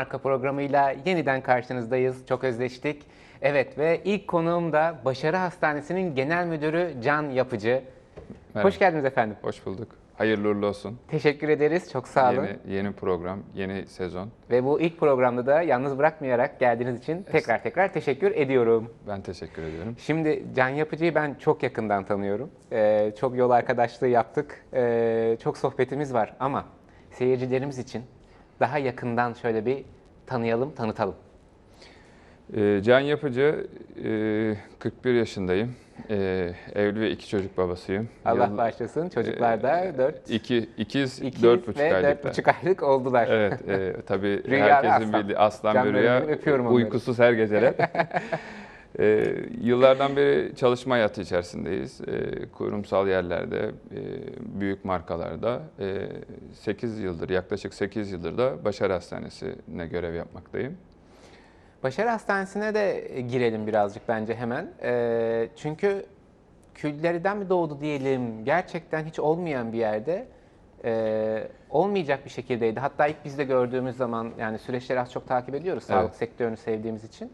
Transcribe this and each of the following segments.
Marka programıyla yeniden karşınızdayız. Çok özleştik. Evet ve ilk konuğum da Başarı Hastanesi'nin Genel Müdürü Can Yapıcı. Merhaba. Hoş geldiniz efendim. Hoş bulduk. Hayırlı uğurlu olsun. Teşekkür ederiz. Çok sağ olun. Yeni, yeni program, yeni sezon. Ve bu ilk programda da yalnız bırakmayarak geldiğiniz için tekrar tekrar teşekkür ediyorum. Ben teşekkür ediyorum. Şimdi Can Yapıcı'yı ben çok yakından tanıyorum. Ee, çok yol arkadaşlığı yaptık. Ee, çok sohbetimiz var ama seyircilerimiz için daha yakından şöyle bir tanıyalım, tanıtalım. Ee, Can Yapıcı, e, 41 yaşındayım. Ee, evli ve iki çocuk babasıyım. Allah Yıl- bağışlasın. Çocuklar da 4, İki, ikiz, 2 dört buçuk ve aylıkta. 4,5 aylık oldular. Evet, e, tabii Rüya ve herkesin aslan. bildiği aslan Canlarım bir rüya, öpüyorum onları. uykusuz her gece. e, yıllardan beri çalışma hayatı içerisindeyiz. E, kurumsal yerlerde, e, büyük markalarda. E, 8 yıldır, yaklaşık 8 yıldır da Başarı Hastanesi'ne görev yapmaktayım. Başarı Hastanesi'ne de girelim birazcık bence hemen. Ee, çünkü küllerden mi doğdu diyelim, gerçekten hiç olmayan bir yerde e, olmayacak bir şekildeydi. Hatta ilk biz de gördüğümüz zaman yani süreçleri az çok takip ediyoruz sağlık Evet. sektörünü sevdiğimiz için.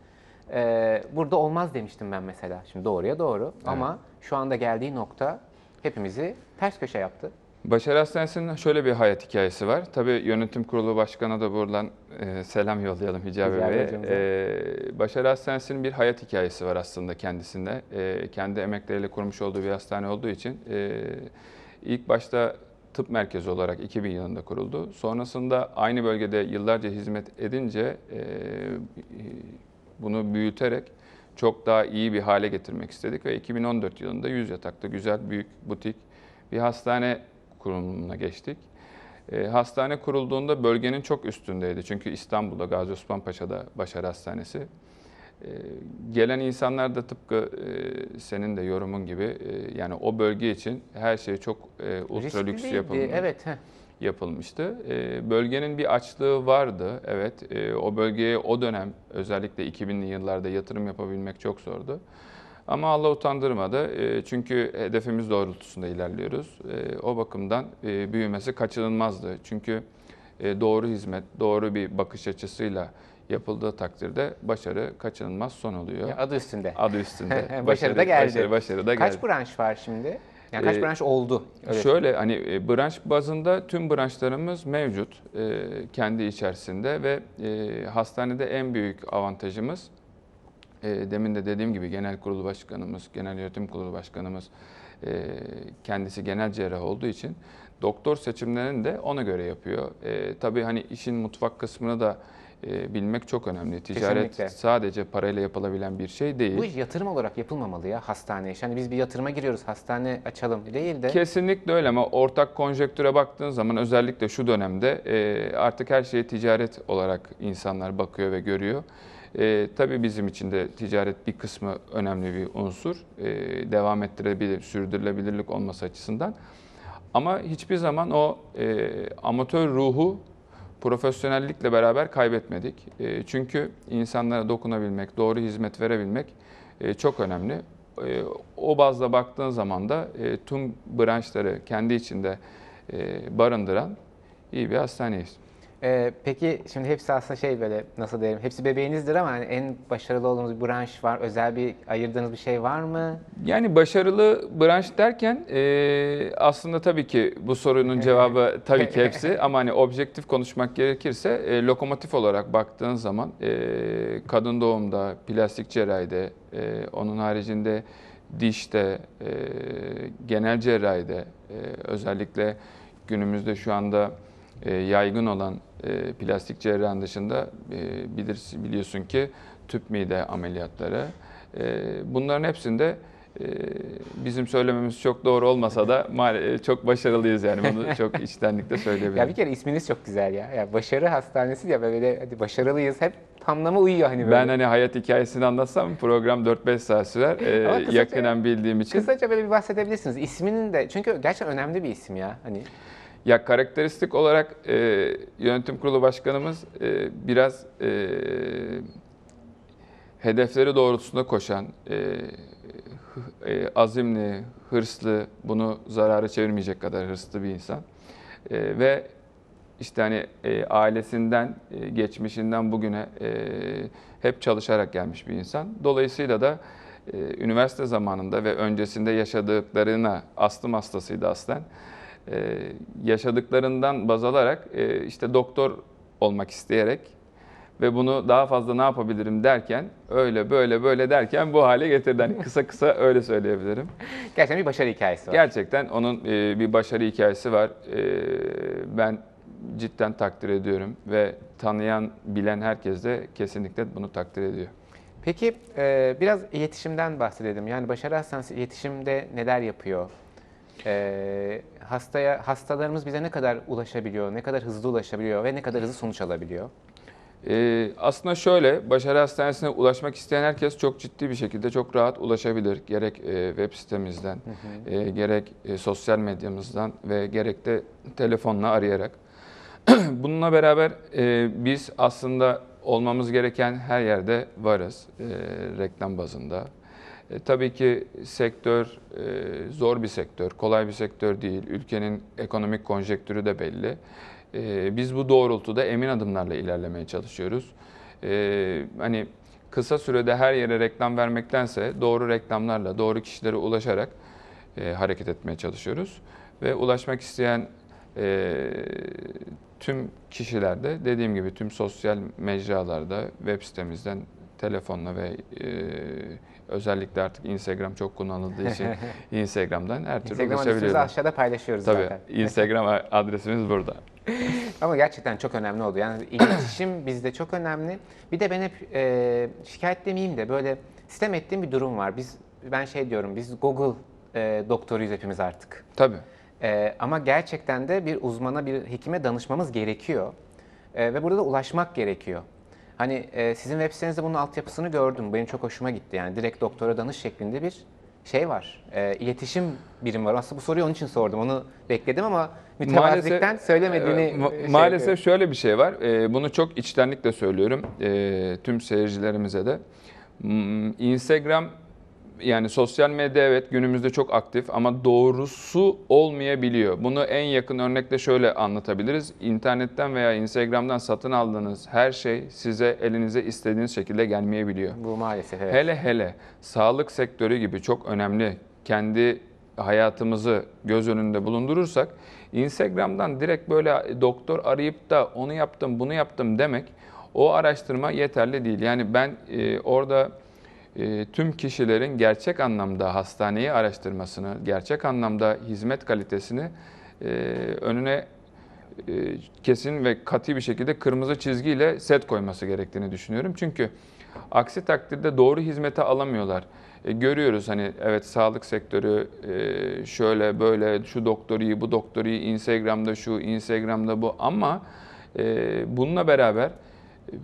Ee, burada olmaz demiştim ben mesela. Şimdi doğruya doğru ama şu anda geldiği nokta hepimizi ters köşe yaptı. Başarı Hastanesi'nin şöyle bir hayat hikayesi var. Tabii yönetim kurulu başkanı da buradan e, selam yollayalım Hicabi Hicabi Bey'e. hocamıza. E, Başarı Hastanesi'nin bir hayat hikayesi var aslında kendisinde. E, kendi emekleriyle kurmuş olduğu bir hastane olduğu için e, ilk başta tıp merkezi olarak 2000 yılında kuruldu. Sonrasında aynı bölgede yıllarca hizmet edince e, bunu büyüterek çok daha iyi bir hale getirmek istedik ve 2014 yılında 100 yataklı güzel büyük butik bir hastane kurulumuna geçtik. E, hastane kurulduğunda bölgenin çok üstündeydi. Çünkü İstanbul'da Gazi Osman Paşa'da Başarı Hastanesi. E, gelen insanlar da tıpkı e, senin de yorumun gibi e, yani o bölge için her şey çok e, ultra lüks yapılmış Evet. heh. Yapılmıştı. E, bölgenin bir açlığı vardı. Evet, e, o bölgeye o dönem özellikle 2000'li yıllarda yatırım yapabilmek çok zordu. Ama Allah utandırmadı. E, çünkü hedefimiz doğrultusunda ilerliyoruz. E, o bakımdan e, büyümesi kaçınılmazdı. Çünkü e, doğru hizmet, doğru bir bakış açısıyla yapıldığı takdirde başarı kaçınılmaz son oluyor. Ya adı üstünde. Adı üstünde. Başarı da geldi. Başarı, başarı da geldi. Kaç branş var şimdi? Yani kaç Ee, branş oldu? Öyle Şöyle hani e, branş bazında tüm branşlarımız mevcut e, kendi içerisinde ve e, hastanede en büyük avantajımız e, demin de dediğim gibi genel kurulu başkanımız, genel yönetim kurulu başkanımız e, kendisi genel cerrah olduğu için doktor seçimlerini de ona göre yapıyor. E, tabii hani işin mutfak kısmını da e, bilmek çok önemli. Ticaret Kesinlikle. sadece parayla yapılabilen bir şey değil. Bu iş yatırım olarak yapılmamalı ya hastane işi. Hani biz bir yatırıma giriyoruz hastane açalım değil de. Kesinlikle öyle ama ortak konjektüre baktığın zaman özellikle şu dönemde e, artık her şeye ticaret olarak insanlar bakıyor ve görüyor. E, tabii bizim için de ticaret bir kısmı önemli bir unsur. E, devam ettirebilir, sürdürülebilirlik olması açısından. Ama hiçbir zaman o e, amatör ruhu profesyonellikle beraber kaybetmedik. E, çünkü insanlara dokunabilmek, doğru hizmet verebilmek e, çok önemli. E, o bazda baktığın zaman da tüm branşları kendi içinde barındıran iyi bir hastaneyiz. Ee, peki şimdi hepsi aslında şey böyle nasıl diyelim hepsi bebeğinizdir ama hani en başarılı olduğunuz bir branş var. Özel bir ayırdığınız bir şey var mı? Yani başarılı branş derken e, aslında tabii ki bu sorunun cevabı tabii ki hepsi ama hani objektif konuşmak gerekirse e, lokomotif olarak baktığın zaman e, kadın doğumda, plastik cerrahide, e, onun haricinde dişte, e, genel cerrahide e, özellikle günümüzde şu anda yaygın olan e, plastik cerrahın dışında e, bilirsin biliyorsun ki tüp mide ameliyatları. E, bunların hepsinde e, bizim söylememiz çok doğru olmasa da çok başarılıyız yani bunu çok içtenlikle söyleyebilirim. Ya bir kere isminiz çok güzel ya. Ya başarı hastanesi ya böyle hadi başarılıyız hep tamlama uyuyor hani böyle. Ben hani hayat hikayesini anlatsam program 4-5 saat sürer. E, Ama kısaca- yakinen bildiğim için. Kısaca böyle bir bahsedebilirsiniz. İsminin de çünkü gerçekten önemli bir isim ya. Hani Ya karakteristik olarak e, yönetim kurulu başkanımız e, biraz e, hedefleri doğrultusunda koşan, e, e, azimli, hırslı, bunu zarara çevirmeyecek kadar hırslı bir insan. E, ve işte hani e, ailesinden, e, geçmişinden bugüne e, hep çalışarak gelmiş bir insan. Dolayısıyla da e, üniversite zamanında ve öncesinde yaşadıklarına astım hastasıydı aslen. E, yaşadıklarından baz alarak e, işte doktor olmak isteyerek ve bunu daha fazla ne yapabilirim derken öyle böyle böyle derken bu hale getirdi. Hani kısa kısa öyle söyleyebilirim. Gerçekten bir başarı hikayesi var. Gerçekten onun e, bir başarı hikayesi var. E, ben cidden takdir ediyorum ve tanıyan, bilen herkes de kesinlikle bunu takdir ediyor. Peki e, biraz iletişimden bahsedelim. Yani Başarı Hastanesi iletişimde neler yapıyor? E, hastaya hastalarımız bize ne kadar ulaşabiliyor, ne kadar hızlı ulaşabiliyor ve ne kadar hızlı sonuç alabiliyor? Ee, aslında şöyle, Başarı Hastanesi'ne ulaşmak isteyen herkes çok ciddi bir şekilde çok rahat ulaşabilir. Gerek e, web sitemizden, e, gerek e, sosyal medyamızdan ve gerek de telefonla arayarak. Bununla beraber e, biz aslında olmamız gereken her yerde varız e, reklam bazında. E, tabii ki sektör e, zor bir sektör, kolay bir sektör değil. Ülkenin ekonomik konjektürü de belli. E, biz bu doğrultuda emin adımlarla ilerlemeye çalışıyoruz. E, hani kısa sürede her yere reklam vermektense doğru reklamlarla, doğru kişilere ulaşarak e, hareket etmeye çalışıyoruz. Ve ulaşmak isteyen e, tüm kişilerde dediğim gibi tüm sosyal mecralarda web sitemizden telefonla ve e, özellikle artık Instagram çok kullanıldığı için Instagram'dan her türlü Instagram adresimizi aşağıda paylaşıyoruz Tabii zaten. Instagram adresimiz burada. Ama gerçekten çok önemli oldu. Yani iletişim bizde çok önemli. Bir de ben hep e, şikayet demeyeyim de böyle sistem ettiğim bir durum var. Biz ben şey diyorum biz Google e, doktoruyuz hepimiz artık. Tabii. E, ama gerçekten de bir uzmana, bir hekime danışmamız gerekiyor. E, ve burada da ulaşmak gerekiyor. Hani e, sizin web sitenizde bunun altyapısını gördüm. Benim çok hoşuma gitti. Yani direkt doktora danış şeklinde bir şey var. E, iletişim birimi var. Aslında bu soruyu onun için sordum. Onu bekledim ama mütevazılıktan söylemediğini e, ma- şey maalesef yapıyorum. şöyle bir şey var. E, bunu çok içtenlikle söylüyorum e, tüm seyircilerimize de. Hmm, Instagram yani sosyal medya evet günümüzde çok aktif ama doğrusu olmayabiliyor. Bunu en yakın örnekle şöyle anlatabiliriz. İnternetten veya Instagram'dan satın aldığınız her şey size elinize istediğiniz şekilde gelmeyebiliyor. Bu maalesef evet. Hele hele sağlık sektörü gibi çok önemli kendi hayatımızı göz önünde bulundurursak Instagram'dan direkt böyle doktor arayıp da onu yaptım bunu yaptım demek o araştırma yeterli değil. Yani ben e, orada tüm kişilerin gerçek anlamda hastaneyi araştırmasını, gerçek anlamda hizmet kalitesini e, önüne e, kesin ve katı bir şekilde kırmızı çizgiyle set koyması gerektiğini düşünüyorum. Çünkü aksi takdirde doğru hizmeti alamıyorlar. E, görüyoruz hani evet sağlık sektörü e, şöyle böyle şu doktor iyi, bu doktor iyi, Instagram'da şu, Instagram'da bu ama e, bununla beraber e,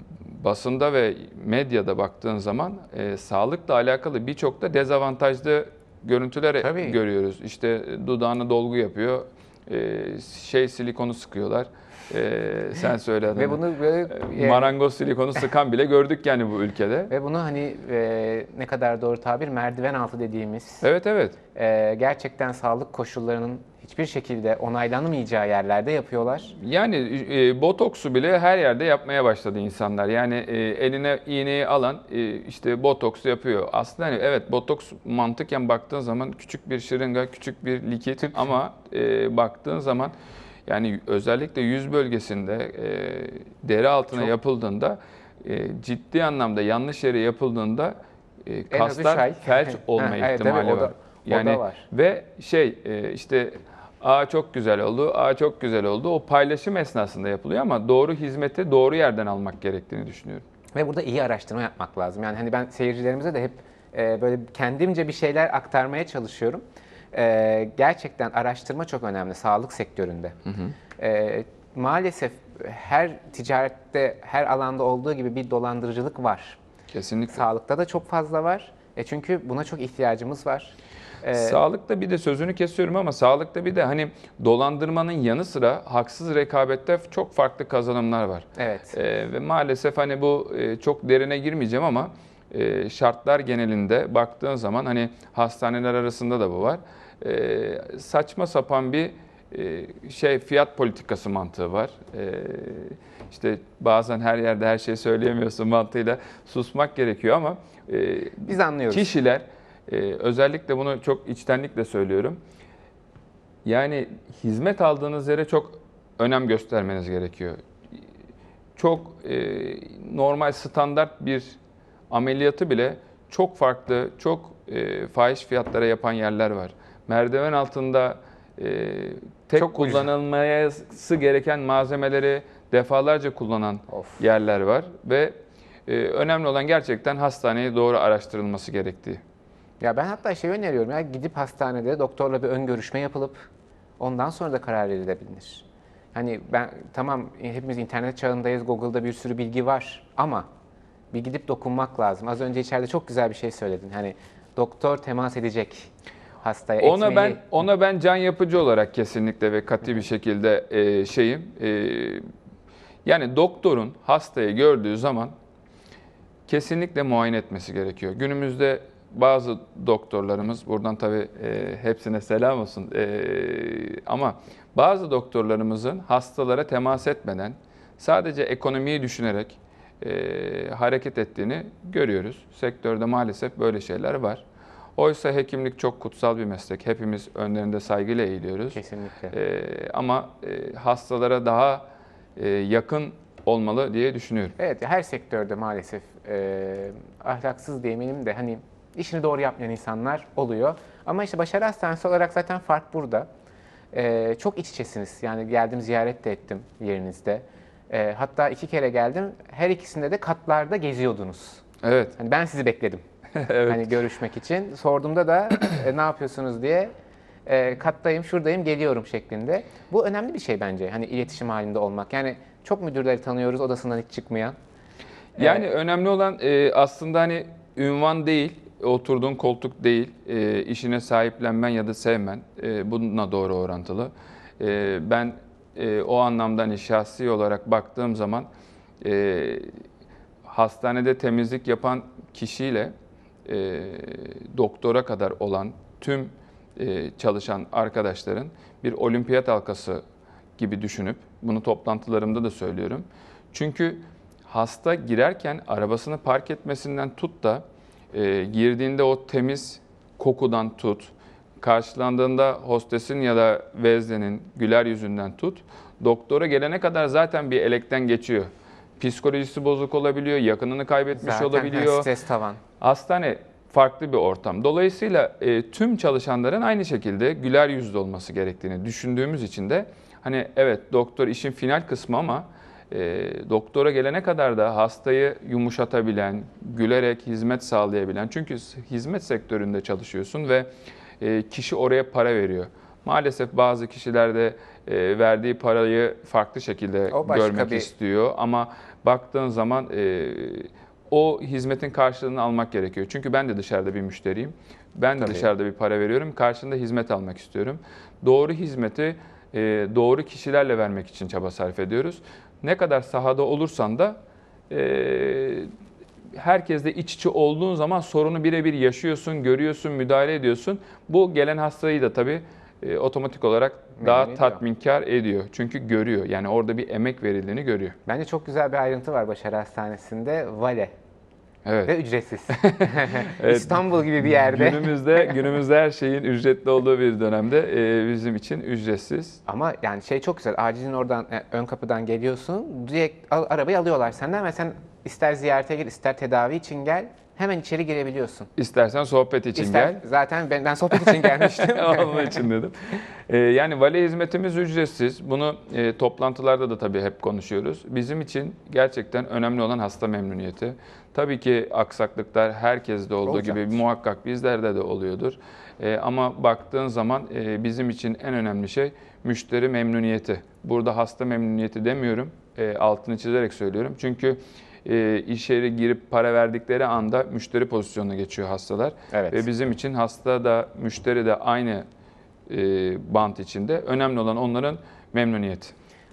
basında ve medyada baktığın zaman e, sağlıkla alakalı birçok da dezavantajlı görüntüler Tabii. görüyoruz. İşte dudağına dolgu yapıyor, e, şey silikonu sıkıyorlar. E, sen söyle adını. Ve bunu böyle E, Marangoz silikonu sıkan bile gördük yani bu ülkede. ve bunu hani e, ne kadar doğru tabir merdiven altı dediğimiz Evet evet. e, gerçekten sağlık koşullarının hiçbir şekilde onaylanmayacağı yerlerde yapıyorlar. Yani e, botoksu bile her yerde yapmaya başladı insanlar. Yani e, eline iğneyi alan e, işte botoks yapıyor. Aslında hani evet botoks mantıken baktığın zaman küçük bir şırınga, küçük bir likit ama e, baktığın zaman yani özellikle yüz bölgesinde e, deri altına Çok- yapıldığında e, ciddi anlamda yanlış yere yapıldığında e, kaslar ay. felç olma Ha, evet, ihtimali da- var. da Yani var. ve şey e, işte Aa çok güzel oldu, aa çok güzel oldu. O paylaşım esnasında yapılıyor ama doğru hizmeti doğru yerden almak gerektiğini düşünüyorum. Ve burada iyi araştırma yapmak lazım. Yani hani ben seyircilerimize de hep e, böyle kendimce bir şeyler aktarmaya çalışıyorum. E, gerçekten araştırma çok önemli sağlık sektöründe. E, maalesef her ticarette, her alanda olduğu gibi bir dolandırıcılık var. Kesinlikle. Sağlıkta da çok fazla var. E çünkü buna çok ihtiyacımız var. E, Sağlıkta bir de sözünü kesiyorum ama sağlıkta bir de hani dolandırmanın yanı sıra haksız rekabette çok farklı kazanımlar var. evet. Ee, ve maalesef hani bu e, çok derine girmeyeceğim ama e, şartlar genelinde baktığın zaman hani hastaneler arasında da bu var. E, saçma sapan bir e, şey fiyat politikası mantığı var. E, işte bazen her yerde her şeyi söyleyemiyorsun mantığıyla susmak gerekiyor ama e, Biz anlıyoruz. kişiler e, özellikle bunu çok içtenlikle söylüyorum. Yani hizmet aldığınız yere çok önem göstermeniz gerekiyor. Çok e, normal standart bir ameliyatı bile çok farklı, çok e, fahiş fiyatlara yapan yerler var. Merdiven altında e, tek Çok kullanılması gereken malzemeleri defalarca kullanan Of. yerler var ve e, önemli olan gerçekten hastaneye doğru araştırılması gerektiği. Ya ben hatta şey öneriyorum ya gidip hastanede doktorla bir ön görüşme yapılıp ondan sonra da karar verilebilir. Hani ben tamam hepimiz internet çağındayız, Google'da bir sürü bilgi var ama bir gidip dokunmak lazım. Az önce içeride çok güzel bir şey söyledin. Hani doktor temas edecek hastaya Ona etmeli. ben ona ben can yapıcı olarak kesinlikle ve katı bir şekilde e, şeyim. e, yani doktorun hastayı gördüğü zaman kesinlikle muayene etmesi gerekiyor. Günümüzde bazı doktorlarımız, buradan tabii e, hepsine selam olsun e, ama bazı doktorlarımızın hastalara temas etmeden sadece ekonomiyi düşünerek e, hareket ettiğini görüyoruz. Sektörde maalesef böyle şeyler var. Oysa hekimlik çok kutsal bir meslek. Hepimiz önlerinde saygıyla eğiliyoruz. Kesinlikle. E, ama e, hastalara daha e, yakın olmalı diye düşünüyorum. Evet her sektörde maalesef e, ahlaksız diyemeyelim de hani işini doğru yapmayan insanlar oluyor. Ama işte başarı hastanesi olarak zaten fark burada. E, çok iç içesiniz. Yani geldim ziyaret de ettim yerinizde. E, hatta iki kere geldim. Her ikisinde de katlarda geziyordunuz. Evet. Hani ben sizi bekledim. evet. Hani görüşmek için. Sorduğumda da e, ne yapıyorsunuz diye e, kattayım, şuradayım, geliyorum şeklinde. Bu önemli bir şey bence. Hani iletişim halinde olmak. Yani çok müdürleri tanıyoruz odasından hiç çıkmayan. Yani önemli olan e, aslında hani ünvan değil, oturduğun koltuk değil, e, işine sahiplenmen ya da sevmen. E, bununla doğru orantılı. E, ben e, o anlamda hani şahsi olarak baktığım zaman e, hastanede temizlik yapan kişiyle e, doktora kadar olan tüm e, çalışan arkadaşların bir olimpiyat halkası gibi düşünüp bunu toplantılarımda da söylüyorum. Çünkü hasta girerken arabasını park etmesinden tut da e, girdiğinde o temiz kokudan tut, karşılandığında hostesin ya da veznenin güler yüzünden tut, doktora gelene kadar zaten bir elekten geçiyor. Psikolojisi bozuk olabiliyor, yakınını kaybetmiş Zaten olabiliyor. stres tavan. Hastane farklı bir ortam. Dolayısıyla e, tüm çalışanların aynı şekilde güler yüzlü olması gerektiğini düşündüğümüz için de hani evet doktor işin final kısmı ama e, doktora gelene kadar da hastayı yumuşatabilen, gülerek hizmet sağlayabilen. Çünkü hizmet sektöründe çalışıyorsun ve e, kişi oraya para veriyor. Maalesef bazı kişiler de e, verdiği parayı farklı şekilde görmek bir- istiyor ama baktığın zaman e, o hizmetin karşılığını almak gerekiyor. Çünkü ben de dışarıda bir müşteriyim. Ben de Tabii. dışarıda bir para veriyorum. Karşında hizmet almak istiyorum. Doğru hizmeti e, doğru kişilerle vermek için çaba sarf ediyoruz. Ne kadar sahada olursan da e, herkesle iç içe olduğun zaman sorunu birebir yaşıyorsun, görüyorsun, müdahale ediyorsun. Bu gelen hastayı da tabii e, otomatik olarak daha ediyor. tatminkar ediyor. Çünkü görüyor. Yani orada bir emek verildiğini görüyor. Bence çok güzel bir ayrıntı var Başarı Hastanesi'nde. Vale Evet. ve ücretsiz. Evet. İstanbul gibi bir yerde. Günümüzde günümüzde her şeyin ücretli olduğu bir dönemde e, bizim için ücretsiz. Ama yani şey çok güzel. Acilin oradan e, ön kapıdan geliyorsun. Direkt arabayı alıyorlar senden ve sen ister ziyarete gel, ister tedavi için gel. Hemen içeri girebiliyorsun. İstersen sohbet için İster, gel. Zaten ben, ben sohbet için gelmiştim. Onun için dedim. E, yani vale hizmetimiz ücretsiz. Bunu e, toplantılarda da tabii hep konuşuyoruz. Bizim için gerçekten önemli olan hasta memnuniyeti. Tabii ki aksaklıklar herkeste olduğu Olacaktır. gibi muhakkak bizlerde de oluyordur. E, ama baktığın zaman e, bizim için en önemli şey müşteri memnuniyeti. Burada hasta memnuniyeti demiyorum. E, altını çizerek söylüyorum. Çünkü e, içeri girip para verdikleri anda müşteri pozisyonuna geçiyor hastalar. Evet. Ve bizim için hasta da müşteri de aynı e, bant içinde. Önemli olan onların memnuniyeti.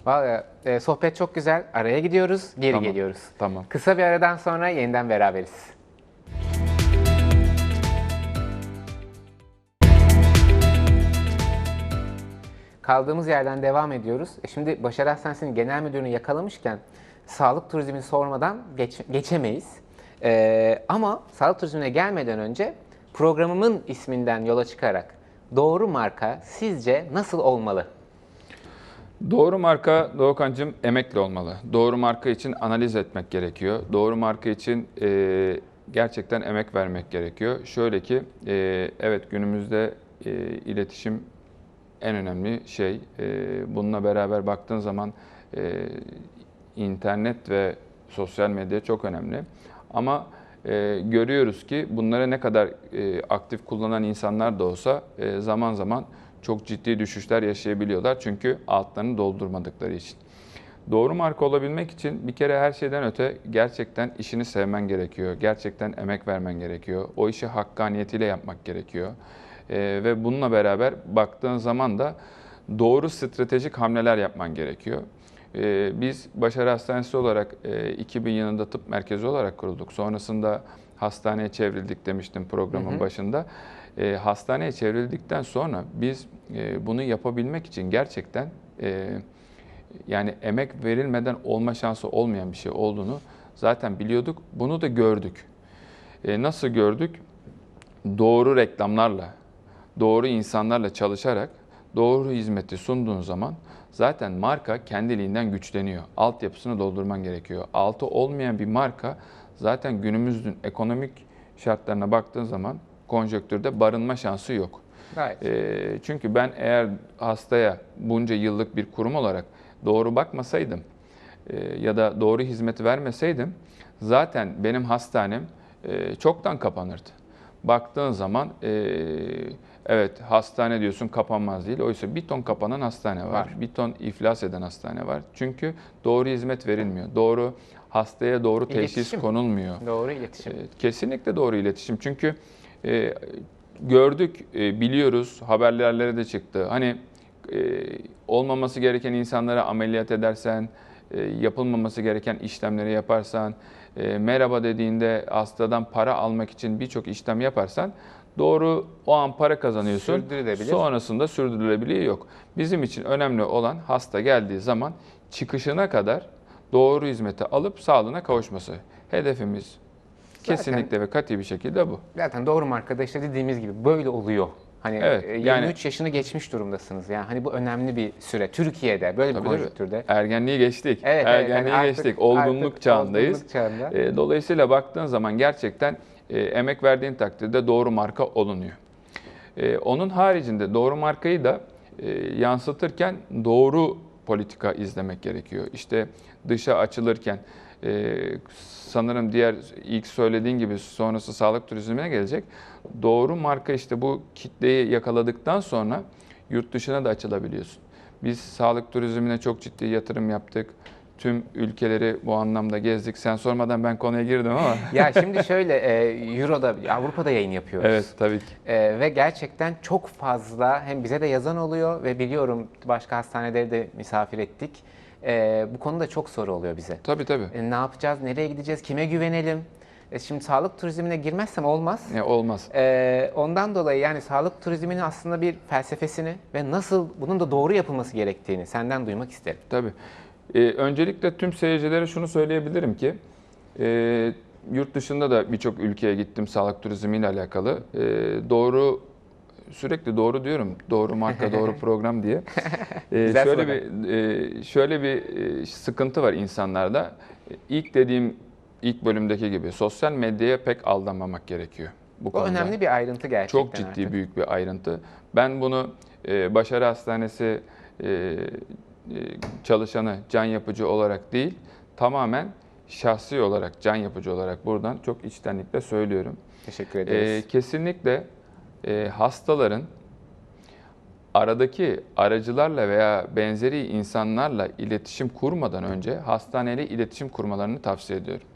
Vallahi e, sohbet çok güzel. Araya gidiyoruz, geri Tamam. geliyoruz. Tamam. Kısa bir aradan sonra yeniden beraberiz. kaldığımız yerden devam ediyoruz. E şimdi Başarı Hastanesi'nin genel müdürünü yakalamışken sağlık turizmini sormadan geç- geçemeyiz. Ee, ama sağlık turizmine gelmeden önce programımın isminden yola çıkarak doğru marka sizce nasıl olmalı? Doğru marka Doğukan'cığım emekli olmalı. Doğru marka için analiz etmek gerekiyor. Doğru marka için e, gerçekten emek vermek gerekiyor. Şöyle ki e, evet günümüzde e, iletişim en önemli şey. E, bununla beraber baktığın zaman e, internet ve sosyal medya çok önemli. Ama e, görüyoruz ki bunları ne kadar e, aktif kullanan insanlar da olsa e, zaman zaman çok ciddi düşüşler yaşayabiliyorlar. Çünkü altlarını doldurmadıkları için. Doğru marka olabilmek için bir kere her şeyden öte gerçekten işini sevmen gerekiyor. Gerçekten emek vermen gerekiyor. O işi hakkaniyetiyle yapmak gerekiyor. Ee, ve bununla beraber baktığın zaman da doğru stratejik hamleler yapman gerekiyor. Ee, biz Başarı Hastanesi olarak e, 2000 yılında tıp merkezi olarak kurulduk. Sonrasında hastaneye çevrildik demiştim programın başında. Ee, hastaneye çevrildikten sonra biz e, bunu yapabilmek için gerçekten e, yani emek verilmeden olma şansı olmayan bir şey olduğunu zaten biliyorduk. Bunu da gördük. E, nasıl gördük? Doğru reklamlarla, doğru insanlarla çalışarak doğru hizmeti sunduğun zaman zaten marka kendiliğinden güçleniyor. Altyapısını doldurman gerekiyor. Altı olmayan bir marka zaten günümüzün ekonomik şartlarına baktığın zaman konjonktürde barınma şansı yok. Gayet. E, çünkü ben eğer hastaya bunca yıllık bir kurum olarak doğru bakmasaydım e, ya da doğru hizmet vermeseydim zaten benim hastanem e, çoktan kapanırdı. Baktığın zaman e, evet hastane diyorsun kapanmaz değil. Oysa bir ton kapanan hastane var. Var. Bir ton iflas eden hastane var. Çünkü doğru hizmet verilmiyor. Doğru hastaya doğru teşhis İletişim. konulmuyor. Doğru iletişim. E, Kesinlikle doğru iletişim. Çünkü e, gördük, e, biliyoruz, haberlerlere de çıktı. Hani e, olmaması gereken insanlara ameliyat edersen, e, yapılmaması gereken işlemleri yaparsan, e, merhaba dediğinde hastadan para almak için birçok işlem yaparsan doğru o an para kazanıyorsun. Sürdürülebilir. Sonrasında sürdürülebilirliği yok. Bizim için önemli olan hasta geldiği zaman çıkışına kadar doğru hizmeti alıp sağlığına kavuşması. Hedefimiz Zaten- kesinlikle ve katı bir şekilde bu. Zaten doğru markada işte dediğimiz gibi böyle oluyor. Hani Evet, e, 23 yani- yaşını geçmiş durumdasınız. Yani hani bu önemli bir süre. Türkiye'de böyle bir konjonktürde. Ergenliği geçtik. Evet, evet, Ergenliği yani artık- geçtik. Olgunluk artık çağındayız. olgunluk çağında. E, dolayısıyla baktığın zaman gerçekten e, emek verdiğin takdirde doğru marka olunuyor. E, onun haricinde doğru markayı da e, yansıtırken doğru politika izlemek gerekiyor. İşte dışa açılırken e, sanırım diğer ilk söylediğin gibi sonrası sağlık turizmine gelecek. Doğru marka işte bu kitleyi yakaladıktan sonra yurt dışına da açılabiliyorsun. Biz sağlık turizmine çok ciddi yatırım yaptık. Tüm ülkeleri bu anlamda gezdik. Sen sormadan ben konuya girdim ama. ya şimdi şöyle e, Euro'da, Avrupa'da yayın yapıyoruz. evet tabii ki. E, ve gerçekten çok fazla hem bize de yazan oluyor ve biliyorum başka hastaneleri de misafir ettik. E, bu konuda çok soru oluyor bize. Tabii tabii. E, ne yapacağız, nereye gideceğiz, kime güvenelim? E, şimdi sağlık turizmine girmezsem olmaz. Ne olmaz. Ee, ondan dolayı yani sağlık turizminin aslında bir felsefesini ve nasıl bunun da doğru yapılması gerektiğini senden duymak isterim. Tabii. Ee, öncelikle tüm seyircilere şunu söyleyebilirim ki e, yurt dışında da birçok ülkeye gittim sağlık turizmiyle alakalı. E, doğru sürekli doğru diyorum. Doğru marka, doğru program diye. E, Güzel şöyle bir e, şöyle bir e, sıkıntı var insanlarda. İlk dediğim ilk bölümdeki gibi sosyal medyaya pek aldanmamak gerekiyor. Bu Bu konuda. önemli bir ayrıntı gerçekten. Çok ciddi artık. büyük bir ayrıntı. Ben bunu e, Başarı Hastanesi e, e, çalışanı can yapıcı olarak değil, tamamen şahsi olarak, can yapıcı olarak buradan çok içtenlikle söylüyorum. Teşekkür E, ederiz. kesinlikle e, hastaların aradaki aracılarla veya benzeri insanlarla iletişim kurmadan önce hastaneyle iletişim kurmalarını tavsiye ediyorum.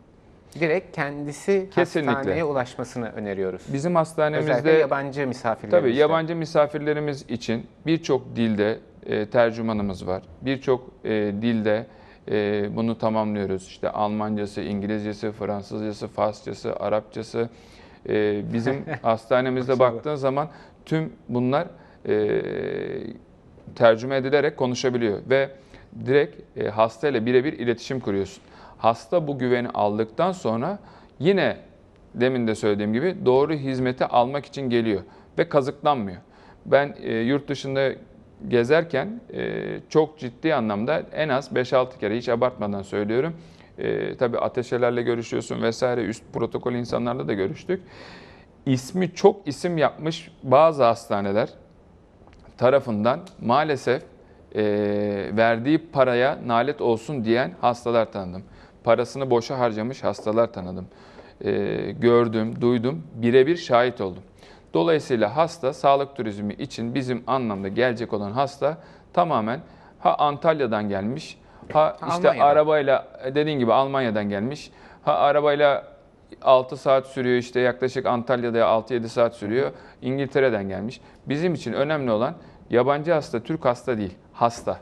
Direkt kendisi Kesinlikle. hastaneye ulaşmasını öneriyoruz. Bizim Özellikle hastanemizde yabancı misafirlerimiz. Tabii yabancı misafirlerimiz için birçok dilde e, tercümanımız var. Birçok e, dilde e, bunu tamamlıyoruz. İşte Almancası, İngilizcesi, Fransızcası, Farsçası, Arapçası. E, bizim hastanemizde baktığın zaman tüm bunlar e, tercüme edilerek konuşabiliyor ve direkt e, hastayla birebir iletişim kuruyorsun. Hasta bu güveni aldıktan sonra yine demin de söylediğim gibi doğru hizmeti almak için geliyor ve kazıklanmıyor. Ben e, yurt dışında gezerken e, çok ciddi anlamda en az 5-6 kere hiç abartmadan söylüyorum. E, tabii ateşelerle görüşüyorsun vesaire üst protokol insanlarla da görüştük. İsmi çok isim yapmış bazı hastaneler tarafından maalesef e, verdiği paraya nalet olsun diyen hastalar tanıdım. Parasını boşa harcamış hastalar tanıdım. E, gördüm, duydum, birebir şahit oldum. Dolayısıyla hasta sağlık turizmi için bizim anlamda gelecek olan hasta tamamen ha Antalya'dan gelmiş, ha işte Almanya'dan. arabayla dediğin gibi Almanya'dan gelmiş, ha arabayla 6 saat sürüyor işte yaklaşık Antalya'da 6-7 saat sürüyor. İngiltere'den gelmiş. Bizim için önemli olan yabancı hasta Türk hasta değil, hasta.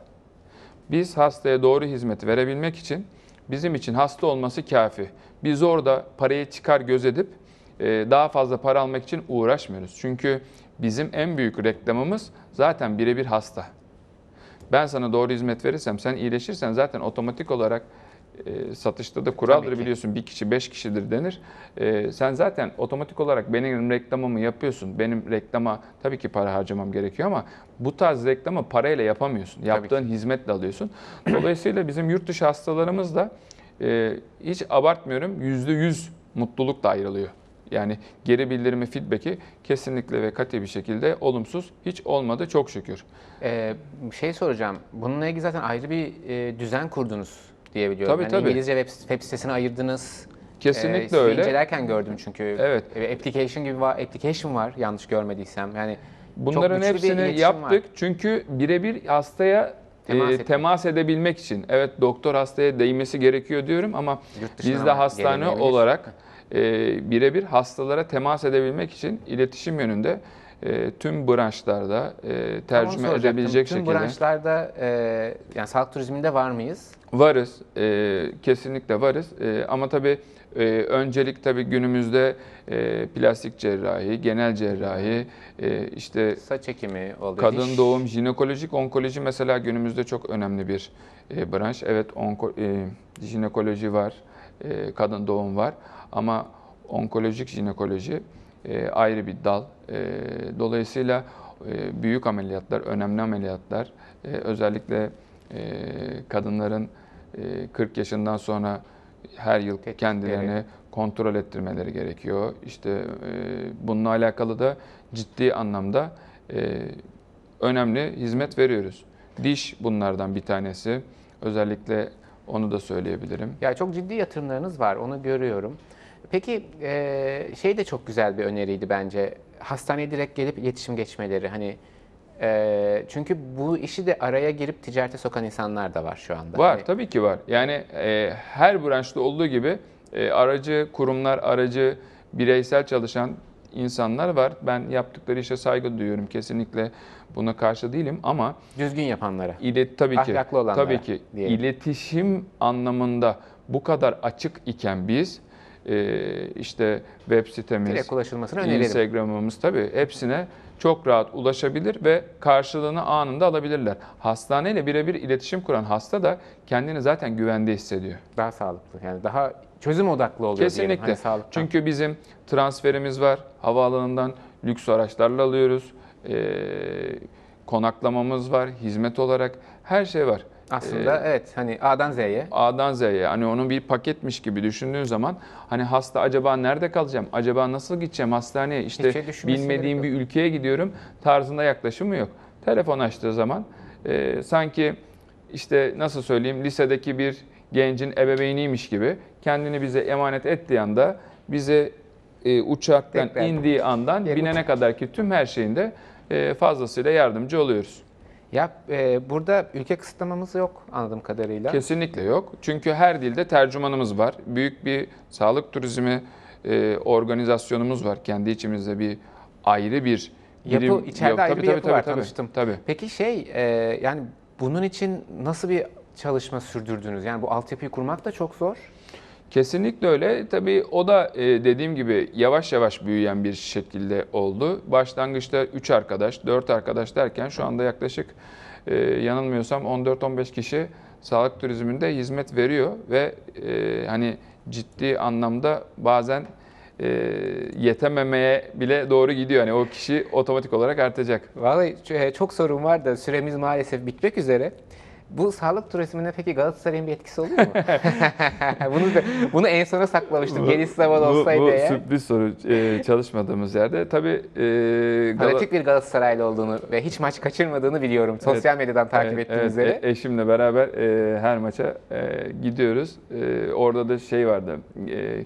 Biz hastaya doğru hizmeti verebilmek için bizim için hasta olması kafi. Biz orada parayı çıkar göz edip daha fazla para almak için uğraşmıyoruz. Çünkü bizim en büyük reklamımız zaten birebir hasta. Ben sana doğru hizmet verirsem, sen iyileşirsen zaten otomatik olarak e, satışta da kuraldır biliyorsun. Bir kişi beş kişidir denir. E, sen zaten otomatik olarak benim reklamımı yapıyorsun. Benim reklama tabii ki para harcamam gerekiyor ama bu tarz reklamı parayla yapamıyorsun. Yaptığın hizmetle alıyorsun. Dolayısıyla bizim yurt dışı hastalarımız da e, hiç abartmıyorum yüzde yüz mutlulukla ayrılıyor. Yani geri bildirimi, feedback'i kesinlikle ve katı bir şekilde olumsuz hiç olmadı çok şükür. Ee, şey soracağım. Bununla ilgili zaten ayrı bir e, düzen kurdunuz diye biliyorum. Tabii, Yani tabii. İngilizce web, web sitesini ayırdınız. Kesinlikle Ee, öyle. incelerken gördüm çünkü. Evet. E, Application gibi var, application var yanlış görmediysem. Yani Bunların hepsini yaptık var. çünkü birebir hastaya Temas e, temas edebilmek için. Evet doktor hastaya değmesi gerekiyor diyorum ama biz de hastane olarak e, birebir hastalara temas edebilmek için iletişim yönünde e, tüm branşlarda e, tercüme soracaktım. edebilecek Tüm şekilde branşlarda e, yani sağlık turizminde var mıyız? varız. E, kesinlikle varız. E, ama tabii e, öncelik tabii günümüzde e, plastik cerrahi, genel cerrahi, e, işte Saç ekimi oluyor. Kadın diş- doğum, jinekolojik onkoloji mesela günümüzde çok önemli bir e, branş. Evet onko, e, jinekoloji var, e, kadın doğum var ama onkolojik jinekoloji e, ayrı bir dal. E, dolayısıyla e, büyük ameliyatlar, önemli ameliyatlar, e, özellikle e, kadınların e, 40 yaşından sonra her yıl kendilerini kontrol ettirmeleri gerekiyor. İşte e, bununla alakalı da ciddi anlamda e, önemli hizmet veriyoruz. Diş bunlardan bir tanesi. Özellikle onu da söyleyebilirim. Ya çok ciddi yatırımlarınız var, onu görüyorum. Peki e, şey de çok güzel bir öneriydi bence. Hastaneye direkt gelip iletişim geçmeleri. Hani e, çünkü bu işi de araya girip ticarete sokan insanlar da var şu anda. Var Hani tabii ki var. Yani e, her branşta olduğu gibi e, aracı kurumlar, aracı bireysel çalışan insanlar var. Ben yaptıkları işe saygı duyuyorum. Kesinlikle buna karşı değilim ama düzgün yapanlara. İlet tabii ki. Ahlaklı olanlara Tabii ki. diyelim. İletişim anlamında bu kadar açık iken biz e, işte web sitemiz, Direkt ulaşılmasını öneririm. Instagram'ımız tabii hepsine çok rahat ulaşabilir ve karşılığını anında alabilirler. Hastaneyle birebir iletişim kuran hasta da kendini zaten güvende hissediyor. Daha sağlıklı. Yani daha çözüm odaklı oluyor diyelim. Kesinlikle. Hani sağlıktan. Çünkü bizim transferimiz var. Havaalanından lüks araçlarla alıyoruz. Ee, konaklamamız var. Hizmet olarak her şey var. aslında Ee, evet hani A'dan Z'ye A'dan Z'ye hani onu bir paketmiş gibi düşündüğün zaman hani hasta acaba nerede kalacağım? Acaba nasıl gideceğim hastaneye? İşte şey bilmediğim bir ülkeye gidiyorum tarzında yaklaşımı yok. Telefon açtığı zaman e, sanki işte nasıl söyleyeyim lisedeki bir gencin ebeveyniymiş gibi kendini bize emanet ettiği anda bize e, uçaktan Tekrar. indiği andan Geri binene kadar ki tüm her şeyinde e, fazlasıyla yardımcı oluyoruz. Ya e, burada ülke kısıtlamamız yok anladığım kadarıyla. Kesinlikle yok. Çünkü her dilde tercümanımız var. Büyük bir sağlık turizmi e, organizasyonumuz var. Kendi içimizde bir ayrı bir Yapı, birim- içeride Yok, ayrı tabii, bir tabii, yapı tabii, var tabii, tanıştım. Tabii. Peki şey e, yani bunun için nasıl bir çalışma sürdürdünüz? Yani bu altyapıyı kurmak da çok zor. Kesinlikle öyle. Tabii o da e, dediğim gibi yavaş yavaş büyüyen bir şekilde oldu. Başlangıçta 3 arkadaş, 4 arkadaş derken şu anda yaklaşık e, yanılmıyorsam 14-15 kişi sağlık turizminde hizmet veriyor ve e, hani ciddi anlamda bazen e, yetememeye bile doğru gidiyor. Hani o kişi otomatik olarak artacak. Vallahi çok sorun var da süremiz maalesef bitmek üzere. Bu sağlık turizmine peki Galatasaray'ın bir etkisi olur mu? bunu da, bunu en sona saklamıştım. Geniş zaman olsaydı bu, bu eğer. sürpriz soru e, çalışmadığımız yerde. Tabii e, Gala- Fanatik bir Galatasaraylı olduğunu ve hiç maç kaçırmadığını biliyorum. Sosyal medyadan takip Evet, ettiğim evet. üzere. E- eşimle beraber e, her maça e, gidiyoruz. E, orada da şey vardı. E,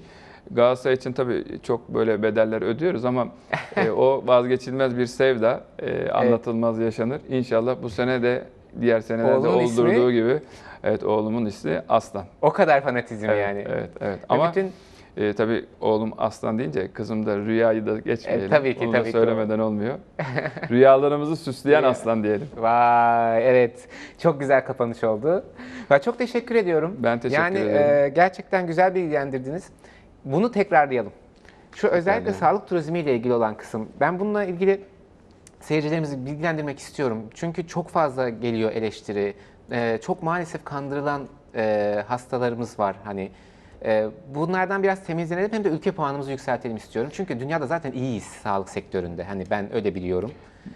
Galatasaray için tabii çok böyle bedeller ödüyoruz ama e, o vazgeçilmez bir sevda. E, anlatılmaz yaşanır. İnşallah bu sene de diğer senelerde Oğlunun ismi? gibi evet oğlumun ismi Aslan. O kadar fanatizm Evet, yani. evet, evet. Ve Ama bütün e, tabii oğlum Aslan deyince kızım da Rüya'yı da geçmeyelim. E, tabii ki, Onu da tabii ki. söylemeden olmuyor. Rüyalarımızı süsleyen Rüya. Aslan diyelim. Vay evet çok güzel kapanış oldu. Ben çok teşekkür ediyorum. Ben teşekkür yani, ederim. e, gerçekten güzel bilgilendirdiniz. Bunu tekrarlayalım. Şu özellikle sağlık turizmiyle ilgili olan kısım. Ben bununla ilgili seyircilerimizi bilgilendirmek istiyorum. Çünkü çok fazla geliyor eleştiri. E, çok maalesef kandırılan e, hastalarımız var. Hani e, bunlardan biraz temizlenelim hem de ülke puanımızı yükseltelim istiyorum. Çünkü dünyada zaten iyiyiz sağlık sektöründe. Hani ben öyle biliyorum.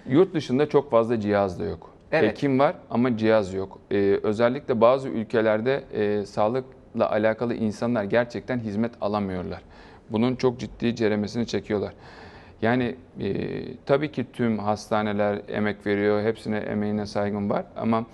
Yurt dışında çok fazla cihaz da yok. Evet. Hekim var ama cihaz yok. Ee, özellikle bazı ülkelerde e, sağlıkla alakalı insanlar gerçekten hizmet alamıyorlar. Bunun çok ciddi ceremesini çekiyorlar. Yani e, tabii ki tüm hastaneler emek veriyor, hepsine emeğine saygım var ama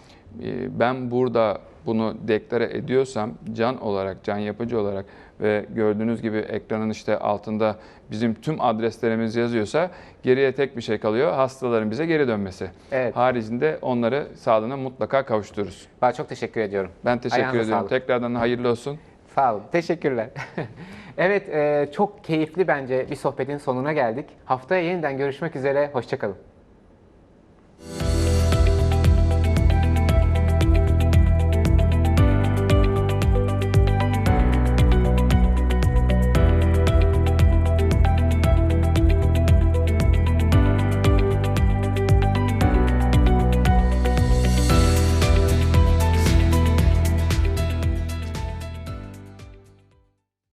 e, ben burada bunu deklare ediyorsam can olarak, can yapıcı olarak ve gördüğünüz gibi ekranın işte altında bizim tüm adreslerimiz yazıyorsa geriye tek bir şey kalıyor. Hastaların bize geri dönmesi. Evet. Haricinde onları sağlığına mutlaka kavuştururuz. Ben çok teşekkür ediyorum. Ben teşekkür Ayağınıza ediyorum. sağlık. Tekrardan hayırlı olsun. Sağ olun. Teşekkürler. evet, e, çok keyifli bence bir sohbetin sonuna geldik. Haftaya yeniden görüşmek üzere. Hoşçakalın.